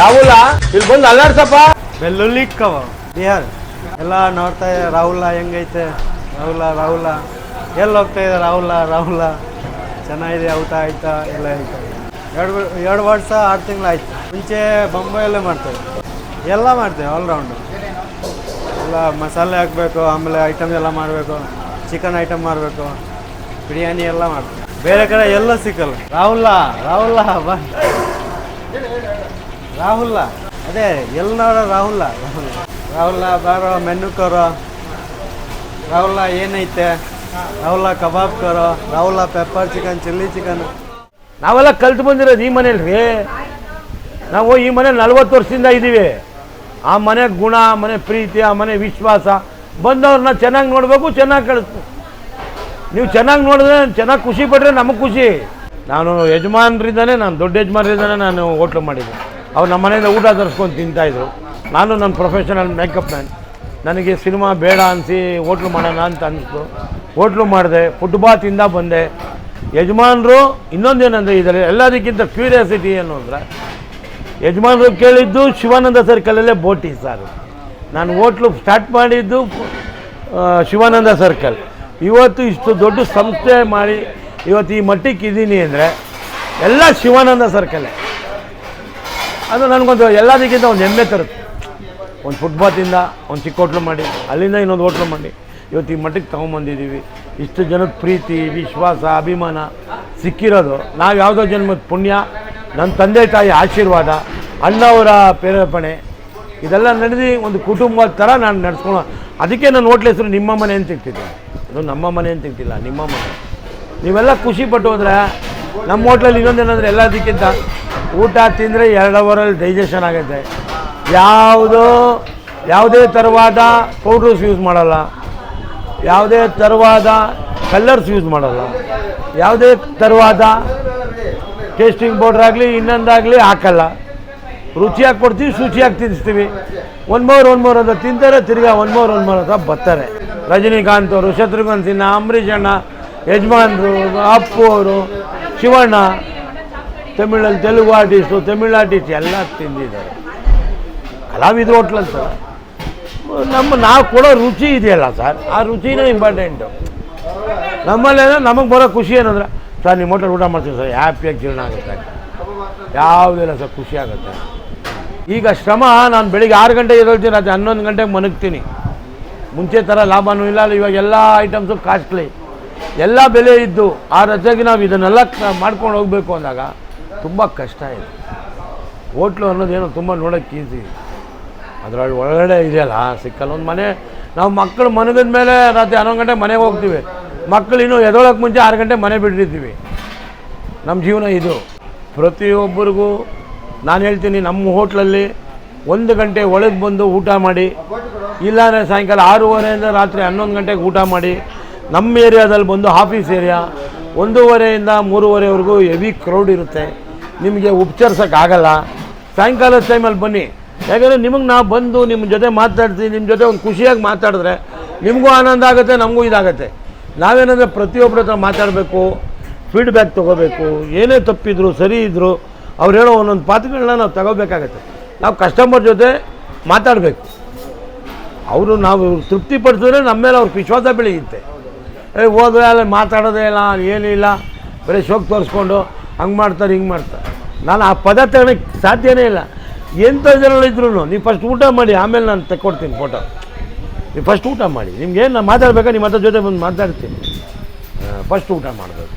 ರಾಹುಲ, ಇಲ್ಲಿ ಬಂದು ಅಲ್ಲಾಡ್ಸಪ್ಪ. ಬೆಳ್ಳುಳ್ಳಿ ಕವ ಬಿಹಾರ್. ಎಲ್ಲ ನೋಡ್ತಾ ಇದೆ ರಾಹುಲ ಹೆಂಗೈತೆ? ರಾಹುಲ ರಾಹುಲ. ಎಲ್ಲಿ ಹೋಗ್ತಾ ಇದೆ ರಾಹುಲ ರಾಹುಲ? ಚೆನ್ನಾಗಿದೆ, ಊಟ ಆಯ್ತಾ? ಎಲ್ಲ ಆಯ್ತಾ? ಎರಡು ಎರಡು ವರ್ಷ, ಆರು ತಿಂಗಳಾಯ್ತು. ಮುಂಚೆ ಬೊಂಬೈಯಲ್ಲೇ ಮಾಡ್ತೇವೆ. ಎಲ್ಲ ಮಾಡ್ತೇವೆ ಆಲ್ರೌಂಡು ಎಲ್ಲ ಮಸಾಲೆ ಹಾಕಬೇಕು, ಆಮೇಲೆ ಐಟಮ್ ಎಲ್ಲ ಮಾಡಬೇಕು ಚಿಕನ್ ಐಟಮ್ ಮಾಡಬೇಕು, ಬಿರಿಯಾನಿ ಎಲ್ಲ ಮಾಡ್ತೇವೆ. ಬೇರೆ ಕಡೆ ಎಲ್ಲ ಸಿಕ್ಕಲ್ಲ. ರಾಹುಲ ರಾಹುಲ, ಬಾ. ರಾಹುಲ್ಲ. ಅದೇ ಎಲ್ಲಿ ರಾಹುಲ್ ರಾಹುಲ್ ರಾಹುಲ್ಲ ಬಾರೋ ಮೆನು ಕರೋ. ರಾಹುಲ್ಲ ಏನೈತೆ? ರಾಹುಲ್ಲ ಕಬಾಬ್ ಕರೋ. ರಾಹುಲ್ಲ ಪೆಪ್ಪರ್ ಚಿಕನ್, ಚಿಲ್ಲಿ ಚಿಕನ್. ನಾವೆಲ್ಲ ಕಲ್ತು ಬಂದಿರೋದು ಈ ಮನೇಲಿ ನಾವು ಈ ಮನೇಲಿ ನಲ್ವತ್ತು ವರ್ಷದಿಂದ ಇದ್ದೀವಿ. ಆ ಮನೆ ಗುಣ ಮನೆ ಪ್ರೀತಿ, ಆ ಮನೆ ವಿಶ್ವಾಸ. ಬಂದವ್ರನ್ನ ಚೆನ್ನಾಗಿ ನೋಡಬೇಕು, ಚೆನ್ನಾಗಿ ಕಳಿಸ್ಬೇಕು. ನೀವು ಚೆನ್ನಾಗಿ ನೋಡಿದ್ರೆ ಚೆನ್ನಾಗಿ ಖುಷಿ ಪಟ್ಟರೆ ನಮಗೆ ಖುಷಿ. ನಾನು ಯಜಮಾನ್ರಿಂದನೇ ನಾನು ದೊಡ್ಡ ಯಜಮಾನ್ರಿಂದನೇ ನಾನು ಹೋಟ್ಲು ಮಾಡಿದ್ದೆ. ಅವ್ರು ನಮ್ಮ ಮನೆಯಿಂದ ಊಟ ತರಿಸ್ಕೊಂಡು ತಿಂತಾಯಿದ್ರು ನಾನು ನನ್ನ ಪ್ರೊಫೆಷನಲ್ ಮೇಕಪ್ ಮ್ಯಾನ್ ನನಗೆ ಸಿನಿಮಾ ಬೇಡ ಅನಿಸಿ ಹೋಟ್ಲು ಮಾಡೋಣ ಅಂತ ಅನ್ನಿಸ್ತು ಹೋಟ್ಲು ಮಾಡಿದೆ ಫುಟ್ಬಾತಿಂದ ಬಂದೆ. ಯಜಮಾನರು ಇನ್ನೊಂದೇನಂದರೆ ಇದರಲ್ಲಿ ಎಲ್ಲದಕ್ಕಿಂತ ಕ್ಯೂರಿಯಾಸಿಟಿ ಏನು ಅಂದರೆ, ಯಜಮಾನರು ಕೇಳಿದ್ದು ಶಿವಾನಂದ ಸರ್ಕಲಲ್ಲೇ ಬೋಟಿ ಸಾರು ನಾನು ಹೋಟ್ಲು ಸ್ಟಾರ್ಟ್ ಮಾಡಿದ್ದು ಶಿವಾನಂದ ಸರ್ಕಲ್ ಇವತ್ತು ಇಷ್ಟು ದೊಡ್ಡ ಸಂಸ್ಥೆ ಮಾಡಿ ಇವತ್ತು ಈ ಮಟ್ಟಕ್ಕೆ ಇದ್ದೀನಿ ಅಂದರೆ, ಎಲ್ಲ ಶಿವಾನಂದ ಸರ್ಕಲ್ಲೇ ಅದು ನನಗೊಂದು ಎಲ್ಲದಕ್ಕಿಂತ ಒಂದು ಹೆಮ್ಮೆ ತರುತ್ತೆ. ಒಂದು ಫುಟ್ಬಾತಿಂದ ಒಂದು ಚಿಕ್ಕ ಹೋಟ್ಲು ಮಾಡಿ, ಅಲ್ಲಿಂದ ಇನ್ನೊಂದು ಹೋಟ್ಲು ಮಾಡಿ. ಇವತ್ತು ಈ ಮಟ್ಟಕ್ಕೆ ತೊಗೊಂಬಂದಿದ್ದೀವಿ. ಇಷ್ಟು ಜನದ ಪ್ರೀತಿ, ವಿಶ್ವಾಸ, ಅಭಿಮಾನ ಸಿಕ್ಕಿರೋದು. ನಾವು ಯಾವುದೋ ಜನ್ಮದ ಪುಣ್ಯ ನನ್ನ ತಂದೆ ತಾಯಿ ಆಶೀರ್ವಾದ, ಅಣ್ಣವರ ಪ್ರೇರೇಪಣೆ ಇದೆಲ್ಲ ನಡೆದು ಒಂದು ಕುಟುಂಬದ ಥರ ನಾನು ನಡೆಸ್ಕೊಳ್ಳೋ ಅದಕ್ಕೆ ನಾನು ಹೋಟ್ಲ ಹೆಸರು ನಿಮ್ಮ ಮನೆ ಅಂತ ಇಟ್ಟಿದ್ದೆ ಅದು ನಮ್ಮ ಮನೆ ಅಂತ ಇಟ್ಟಿಲ್ಲ, ನಿಮ್ಮ ಮನೆ. ನೀವೆಲ್ಲ ಖುಷಿ ಪಟ್ಟು ಹೋದರೆ ನಮ್ಮ ಹೋಟ್ಲಲ್ಲಿ ಇನ್ನೊಂದೇನಂದರೆ ಎಲ್ಲದಕ್ಕಿಂತ ಊಟ ತಿಂದರೆ ಎರಡು ಅವರಲ್ಲಿ ಡೈಜೆಷನ್ ಆಗುತ್ತೆ ಯಾವುದೋ, ಯಾವುದೇ ಥರವಾದ ಪೌಡ್ರಸ್ ಯೂಸ್ ಮಾಡಲ್ಲ. ಯಾವುದೇ ಥರವಾದ ಕಲರ್ಸ್ ಯೂಸ್ ಮಾಡಲ್ಲ. ಯಾವುದೇ ಥರವಾದ ಟೇಸ್ಟಿಂಗ್ ಪೌಡ್ರ್ ಆಗಲಿ, ಇನ್ನೊಂದಾಗಲಿ ಹಾಕಲ್ಲ. ರುಚಿಯಾಗಿ ಕೊಡ್ತೀವಿ, ಶುಚಿಯಾಗಿ ತಿನ್ನಿಸ್ತೀವಿ ಒನ್ ಮೋರ್ ಒನ್ ಮೋರ್ ಅಂತ ತಿಂತಾರೆ, ತಿರ್ಗಾ ಒನ್ ಮೋರ್ ಒನ್ ಮೋರ್ ಅಂತ ಬರ್ತಾರೆ. ರಜನಿಕಾಂತ್ ಅವರು, ಶತ್ರುಘ್ನ ಸಿನ್ಹಾ, ಅಂಬರೀಷ್ ಅಣ್ಣ, ಯಜಮಾನ್ರು, ಅಪ್ಪು ಅವರು, ಶಿವಣ್ಣ ತಮಿಳಲ್ಲಿ ತೆಲುಗು ಆರ್ಟಿಸ್ಟು ತಮಿಳ್ ಆರ್ಟಿಸ್ಟ್ ಎಲ್ಲ ತಿಂದಿದ್ದಾರೆ. ಕಲಾವಿದ ಹೋಟ್ಲಲ್ಲಿ ಸರ್. ನಮ್ಮ, ನಾವು ಕೊಡೋ ರುಚಿ ಇದೆಯಲ್ಲ ಸರ್, ಆ ರುಚಿನೇ ಇಂಪಾರ್ಟೆಂಟು. ನಮ್ಮಲ್ಲೇನೋ ನಮಗೆ ಬರೋ ಖುಷಿ ಏನಂದ್ರೆ, ಸರ್, ನಿಮ್ಮ ಹೋಟೆಲ್ ಊಟ ಮಾಡ್ತೀವಿ ಸರ್ ಹ್ಯಾಪಿಯಾಗಿ ಜೀರ್ಣ ಆಗುತ್ತೆ. ಯಾವುದಿಲ್ಲ ಸರ್ ಖುಷಿ ಆಗುತ್ತೆ. ಈಗ ಶ್ರಮ, ನಾನು ಬೆಳಿಗ್ಗೆ ಆರು ಗಂಟೆಗೆ ಎದ್ದೇಳ್ತೀನಿ, ರಾತ್ರಿ ಹನ್ನೊಂದು ಗಂಟೆಗೆ ಮನಗ್ತೀನಿ ಮುಂಚೆ ಥರ ಲಾಭನೂ ಇಲ್ಲ, ಇವಾಗ ಎಲ್ಲ ಐಟಮ್ಸು ಕಾಸ್ಟ್ಲಿ ಎಲ್ಲ ಬೆಲೆ ಇದ್ದು, ಆ ರಜೆಗೆ ನಾವು ಇದನ್ನೆಲ್ಲ ಮಾಡ್ಕೊಂಡು ಹೋಗಬೇಕು ಅಂದಾಗ ತುಂಬ ಕಷ್ಟ ಇದೆ. ಹೋಟ್ಲು ಅನ್ನೋದೇನೋ ತುಂಬ ನೋಡೋಕ್ಕೆ ಈಸಿ ಅದರಲ್ಲಿ ಒಳಗಡೆ ಇದೆಯಲ್ಲ, ಸಿಕ್ಕಲ್ಲ. ಒಂದು ಮನೆ, ನಾವು ಮಕ್ಕಳು ಮನಗಿದ ಮೇಲೆ ರಾತ್ರಿ ಹನ್ನೊಂದು ಗಂಟೆ ಮನೆಗೆ ಹೋಗ್ತೀವಿ. ಮಕ್ಕಳು ಇನ್ನೂ ಎದೊಳಕ್ಕೆ ಮುಂಚೆ ಆರು ಗಂಟೆ ಮನೆ ಬಿಟ್ಟಿರ್ತೀವಿ. ನಮ್ಮ ಜೀವನ ಇದು. ಪ್ರತಿಯೊಬ್ಬರಿಗೂ ನಾನು ಹೇಳ್ತೀನಿ, ನಮ್ಮ ಹೋಟ್ಲಲ್ಲಿ ಒಂದು ಗಂಟೆ ಒಳಗೆ ಬಂದು ಊಟ ಮಾಡಿ, ಇಲ್ಲಾಂದರೆ ಸಾಯಂಕಾಲ ಆರೂವರೆಯಿಂದ ರಾತ್ರಿ ಹನ್ನೊಂದು ಗಂಟೆಗೆ ಊಟ ಮಾಡಿ, ನಮ್ಮ ಏರಿಯಾದಲ್ಲಿ ಬಂದು ಆಫೀಸ್ ಏರಿಯಾ ಒಂದೂವರೆಯಿಂದ ಮೂರುವರೆವರೆಗೂ ಹೆವಿ ಕ್ರೌಡ್ ಇರುತ್ತೆ. ನಿಮಗೆ ಉಪಚರಿಸೋಕ್ಕಾಗಲ್ಲ ಸಾಯಂಕಾಲದ ಟೈಮಲ್ಲಿ ಬನ್ನಿ. ಯಾಕಂದರೆ ನಿಮಗೆ ನಾವು ಬಂದು ನಿಮ್ಮ ಜೊತೆ ಮಾತಾಡ್ತೀವಿ ನಿಮ್ಮ ಜೊತೆ ಒಂದು ಖುಷಿಯಾಗಿ ಮಾತಾಡಿದ್ರೆ ನಿಮಗೂ ಆನಂದ ಆಗುತ್ತೆ, ನಮಗೂ ಇದಾಗುತ್ತೆ. ನಾವೇನಂದರೆ ಪ್ರತಿಯೊಬ್ಬರ ಹತ್ರ ಮಾತಾಡಬೇಕು ಫೀಡ್ಬ್ಯಾಕ್ ತೊಗೋಬೇಕು, ಏನೇ ತಪ್ಪಿದ್ರು, ಸರಿ ಇದ್ದರು ಅವ್ರು ಹೇಳೋ ಒಂದೊಂದು ಪಾತ್ರಗಳನ್ನ ನಾವು ತಗೋಬೇಕಾಗತ್ತೆ. ನಾವು ಕಸ್ಟಮರ್ ಜೊತೆ ಮಾತಾಡಬೇಕು. ಅವರು ನಾವು ತೃಪ್ತಿಪಡಿಸಿದ್ರೆ ನಮ್ಮ ಮೇಲೆ ಅವ್ರಿಗೆ ವಿಶ್ವಾಸ ಬೆಳೆಯುತ್ತೆ. ಏ ಹೋದ್ರೆ ಅಲ್ಲಿ ಮಾತಾಡೋದೇ ಇಲ್ಲ ಏನಿಲ್ಲ, ಬರೀ ಶೋಕ್ ತೋರಿಸ್ಕೊಂಡು, ಹಂಗೆ ಮಾಡ್ತಾರೆ, ಹಿಂಗೆ ಮಾಡ್ತಾರೆ. ನಾನು ಆ ಪದ ತಗೊಳಕ್ಕೆ ಸಾಧ್ಯನೇ ಇಲ್ಲ. ಎಂಥ ಜನಗಳಿದ್ರು ನೀವು ಫಸ್ಟ್ ಊಟ ಮಾಡಿ, ಆಮೇಲೆ ನಾನು ತೆಕ್ಕೊಡ್ತೀನಿ ಫೋಟೋ ನೀವು ಫಸ್ಟ್ ಊಟ ಮಾಡಿ. ನಿಮ್ಗೆ ಏನು ನಾನು ಮಾತಾಡ್ಬೇಕಾ, ನಿಮ್ಮ ಅದ್ರ ಜೊತೆ ಬಂದು ಮಾತಾಡ್ತೀನಿ. ಫಸ್ಟ್ ಊಟ ಮಾಡಬೇಕು.